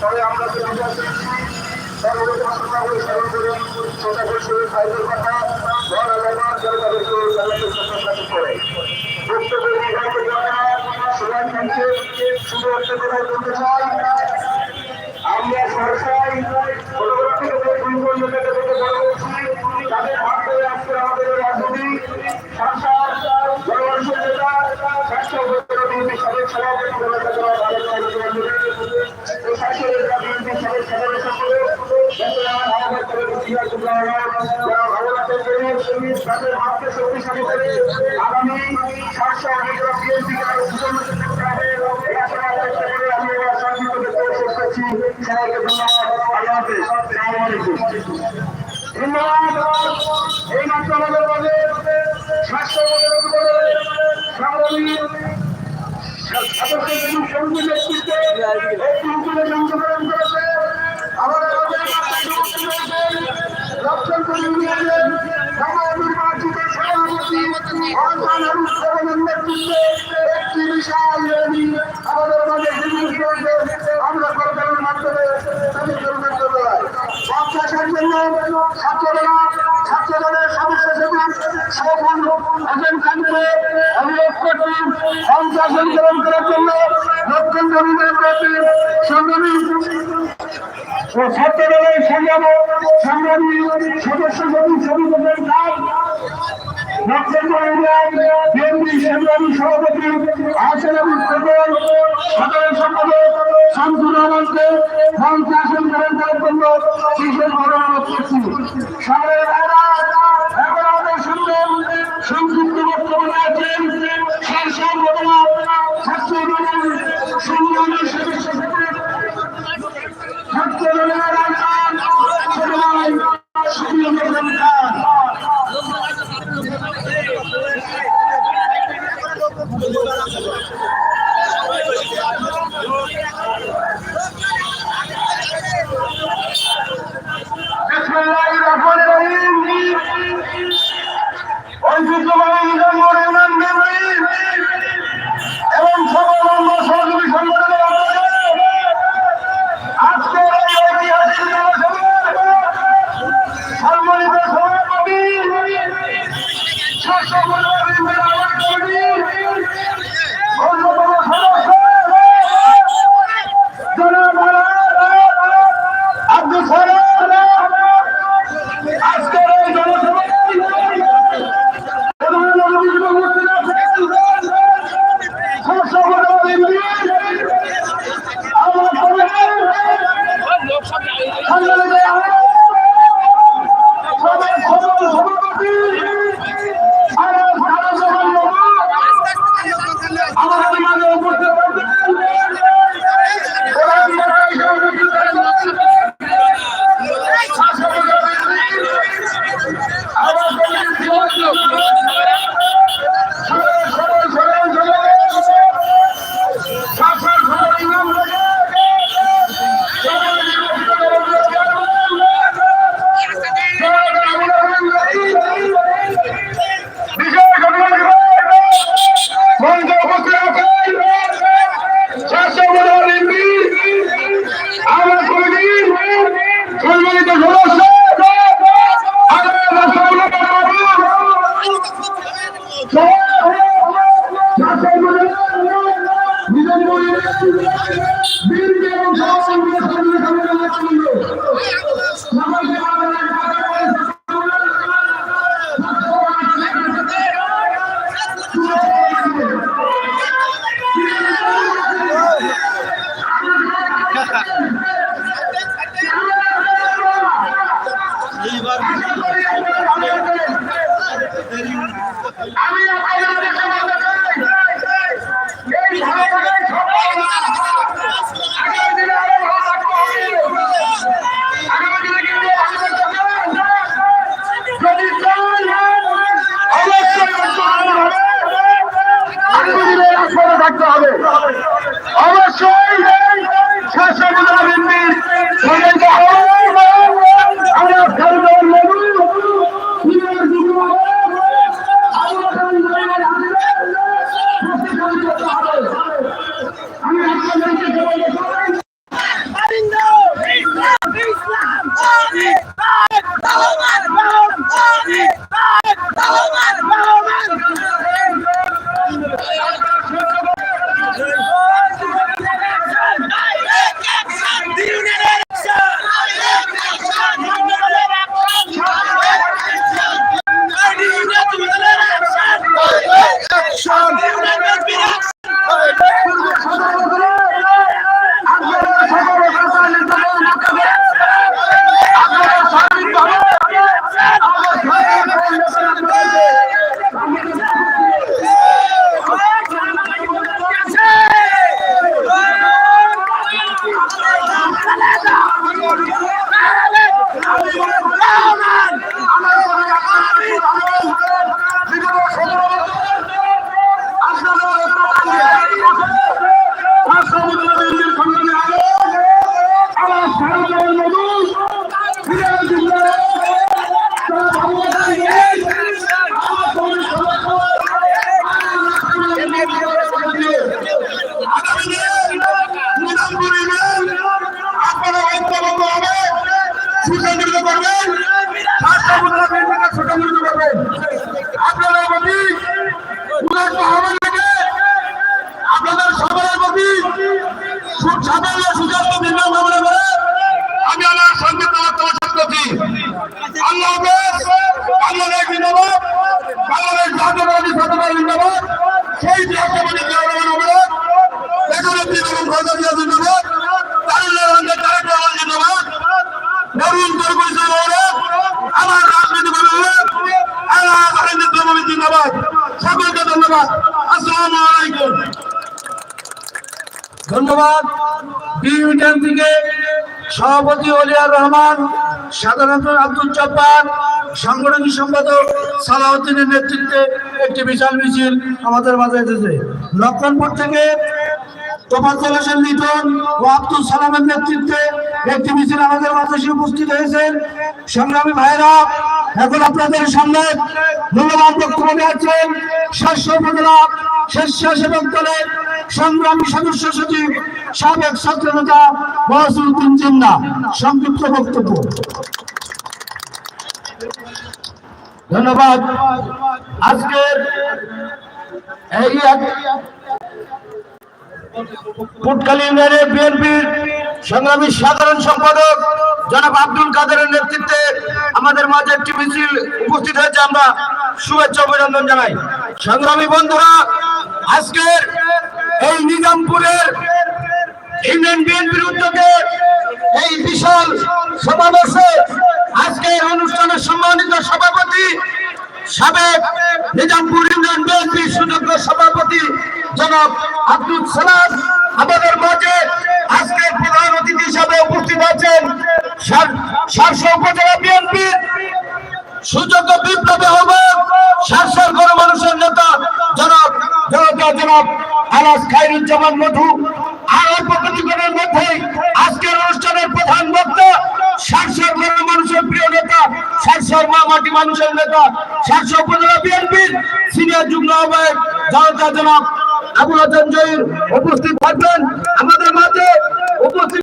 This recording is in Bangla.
তবে আমরা যে বিশ্বাস করছি সর্বদা আমরা করে স্মরণ করেন চেষ্টা করছি সাইকেল কথা ঘর আলাদা যেন তাদেরকে তাদেরকে সচেতন করে মুক্ত করে বিভাগ সবাই থাকছে শুধু একটা কথা বলতে চাই আমরা সরকারি ফটোগ্রাফি থেকে দুর্বল নেতাকে থেকে বড় করছি তাদের হাত ধরে আজকে আমাদের রাজনীতি সংসার জনমানুষের নেতা স্বাস্থ্য আগামী স্বাস্থ্য উপজেলা বিএনপি আরও করতে হবে স্বাস্থ্য আমরা সরকারের মাধ্যমে তাদের জন্য ছাত্ররা ছাত্রদলের সদস্য সচিব সফল হোসেন খানকে অনুরোধ করছি পঞ্চাশ গ্রহণ করার জন্য দক্ষিণ জমিনের প্রতি সংগ্রামী ও ছাত্রদলের সংগ্রাম সংগ্রামী সদস্য সচিব সমিতিদের কাজ সংগ্রামী সভাপতি খোকন সাধারণ সম্পাদক শামসুর আসন সামনে এখন আমাদের সামনে সংক্ষিপ্ত বক্তব্য আছেন ছাত্র এইবার আমি আপনাদের সাধারণ সুস্বাস্থ্য বিভাগ কামনা করে আমি আমার সংক্ষিপ্ত বক্তব্য শেষ করছি। আল্লাহ বাংলাদেশ জিন্দাবাদ বাংলাদেশ জাতীয়তাবাদী ছাত্রদল জিন্দাবাদ, সেই রাষ্ট্রপতি জিয়াউর রহমান জিন্দাবাদ সকলকে ধন্যবাদ। আসসালামু ধন্যবাদ। বিউনিয়ন থেকে সভাপতি অলিয়ার রহমান সাধারণত আব্দুল জব্বার, সাংগঠনিক সম্পাদক সালাউদ্দিনের নেতৃত্বে একটি বিশাল মিছিল আমাদের মাঝে এসেছে। লক্ষণপুর থেকে তোফাজ্জল হোসেন ও আব্দুল সালামের নেতৃত্বে একটি মিছিল আমাদের উপস্থিত হয়েছেন। সংগ্রামী ভাইরা আপনাদের উপজেলা স্বেচ্ছাসেবক দলের সংগ্রামী সদস্য সচিব, সাবেক ছাত্র নেতা মহাসুদ্দিন জিন্না সংক্ষিপ্ত বক্তব্য। ধন্যবাদ। আজকের এই পুটকালী বিএনপির সংগ্রামী সাধারণ সম্পাদক জনাব আব্দুল কাদেরের নেতৃত্বে আমাদের মাঝে একটি মিছিল উপস্থিত হয়েছে। আমরা শুভেচ্ছা অভিনন্দন জানাই। সংগ্রামী বন্ধুরা, আজকের এই নিজামপুরের ইউনিয়ন বিএনপির উদ্যোগে এই বিশাল সমাবেশে আজকের অনুষ্ঠানের সম্মানিত সভাপতি সাবেক নিজামপুর ইউনিয়ন বিএনপির সুযোগ্য সভাপতি জনাব আব্দুল সালাম আমাদের মাঝে আজকের প্রধান অতিথি হিসাবে উপস্থিত আছেন সারসা উপজেলা বিএনপির সুযোগ্য বিপ্লবী আহ্বায়ক শাসক গণমানুষের নেতা জনাব জনতা জনাব আলাস খাইরুজ্জামান মধু, আর কিছুক্ষণের মধ্যে আজকের অনুষ্ঠানের প্রধান বক্তা শাসক গণমানুষের প্রিয় নেতা শাসক মাটি মানুষের নেতা শাসক উপজেলা বিএনপির সিনিয়র যুগ্ম আহ্বায়ক, জনতা জনাব আবুল হাসান জহির উপস্থিত থাকবেন। আমাদের মাঝে উপস্থিত